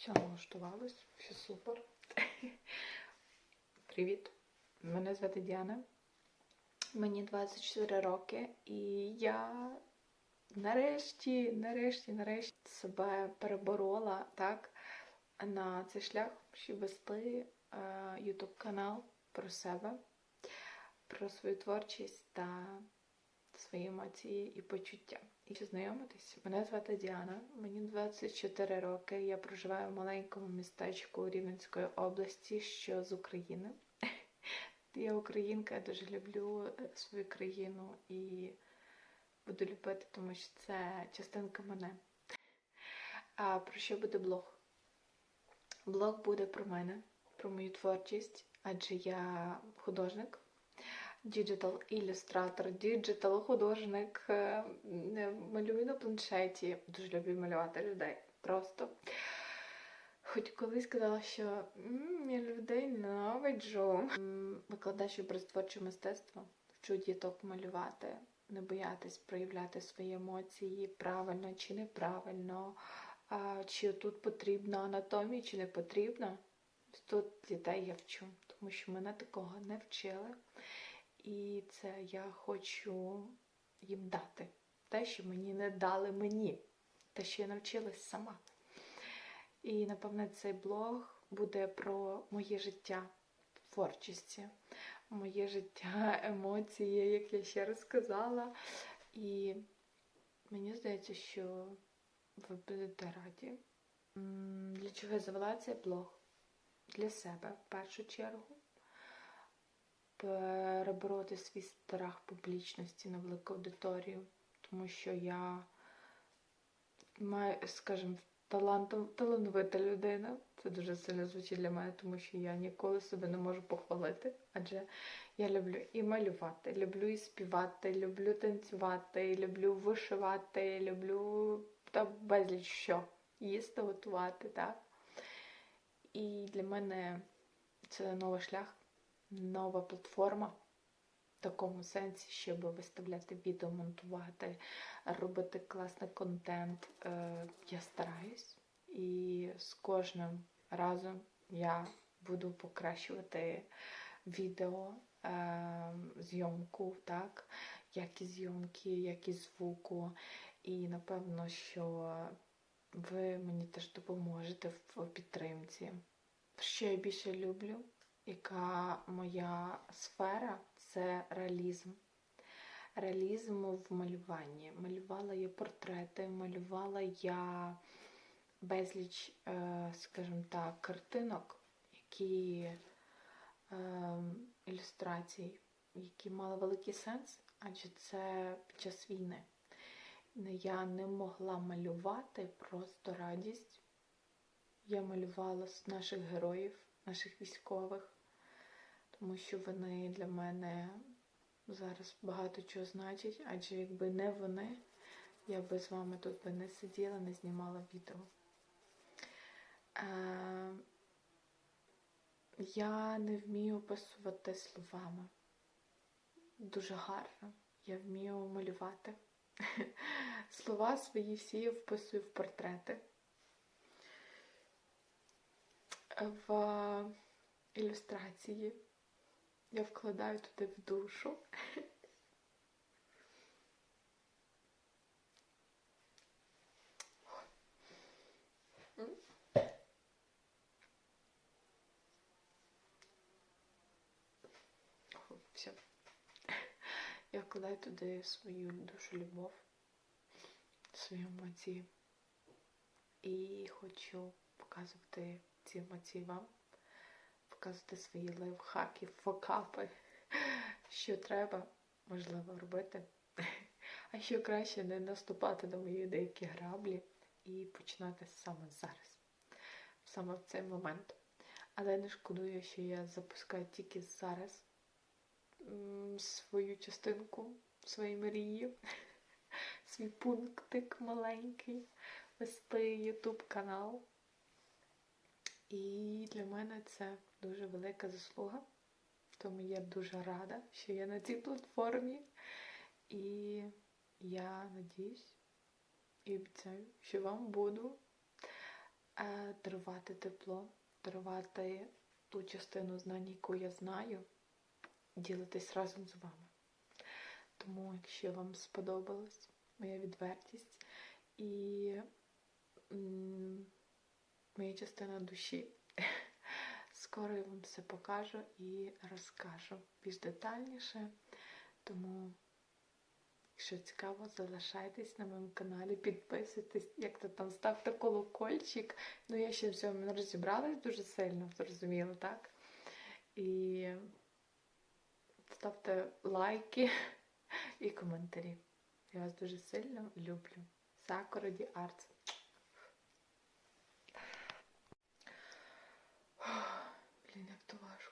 Все налаштувалось, все супер. Привіт! Мене звати Діана. Мені 24 роки, і я нарешті, нарешті, нарешті себе переборола так на цей шлях, щоб вести е, YouTube канал про себе, про свою творчість та свої емоції і почуття. І чи знайомитись? Мене звати Діана, мені 24 роки. Я проживаю в маленькому містечку Рівненської області, що з України. Я українка, я дуже люблю е, свою країну і буду любити, тому що це частинка мене. А про що буде блог? Блог буде про мене, про мою творчість, адже я художник, діджитал ілюстратор, діджитал художник, е, малюю на планшеті, дуже люблю малювати людей. Просто. Хоч колись казала, що «М, я людей ненавиджу. Викладач образотворче мистецтво, вчу діток малювати, не боятись проявляти свої емоції правильно чи неправильно, а, чи тут потрібна анатомія, чи не потрібна. Тут дітей я вчу, тому що мене такого не вчили. І це я хочу їм дати. Те, що мені не дали мені, те, що я навчилась сама. І, напевне, цей блог буде про моє життя в творчості, моє життя, емоції, як я ще раз сказала. І мені здається, що ви будете раді. Для чого я завела цей блог? Для себе в першу чергу. Перебороти свій страх публічності на велику аудиторію, тому що я маю, скажімо, талантом, талановита людина. Це дуже сильно звучить для мене, тому що я ніколи себе не можу похвалити. Адже я люблю і малювати, люблю і співати, люблю танцювати, люблю вишивати, люблю та безліч що їсти, готувати. так. І для мене це новий шлях, нова платформа. В такому сенсі, щоб виставляти відео, монтувати, робити класний контент. Е, Я стараюсь, і з кожним разом я буду покращувати відео, е, зйомку, так, якість зйомки, якість звуку. І напевно, що ви мені теж допоможете в підтримці. Що я більше люблю, яка моя сфера це реалізм. Реалізм в малюванні. Малювала я портрети, малювала я безліч, е, скажімо так, картинок, які е, ілюстрацій, які мали великий сенс, адже це під час війни. Я не могла малювати просто радість. Я малювала наших героїв, наших військових, тому що вони для мене зараз багато чого значать, адже якби не вони, я би з вами тут би не сиділа, не знімала відео. Е, я не вмію описувати словами. Дуже гарно. Я вмію малювати. Слова свої всі я вписую в портрети. В ілюстрації я вкладаю туди в душу. Все. Я вкладаю туди свою душу любов, свої емоції. І хочу показувати ці емоції вам, показувати свої лайфхаки, фокапи, що треба, можливо, робити. А що краще не наступати на мої деякі граблі і починати саме зараз, саме в цей момент. Але не шкодую, що я запускаю тільки зараз свою частинку, свої мрії, свій пунктик маленький, вести YouTube канал. І для мене це дуже велика заслуга. Тому я дуже рада, що я на цій платформі. І я надіюсь і обіцяю, що вам буду е, дарувати тепло, дарувати ту частину знань, яку я знаю, ділитись разом з вами. Тому, якщо вам сподобалась моя відвертість і моя частина душі, скоро я вам все покажу і розкажу більш детальніше. Тому, якщо цікаво, залишайтесь на моєму каналі, підписуйтесь, як то там ставте колокольчик. Ну, я ще в цьому не розібралась дуже сильно, зрозуміло, так? І ставте лайки і коментарі. Я вас дуже сильно люблю. Сакура Ді Артс. на пташку.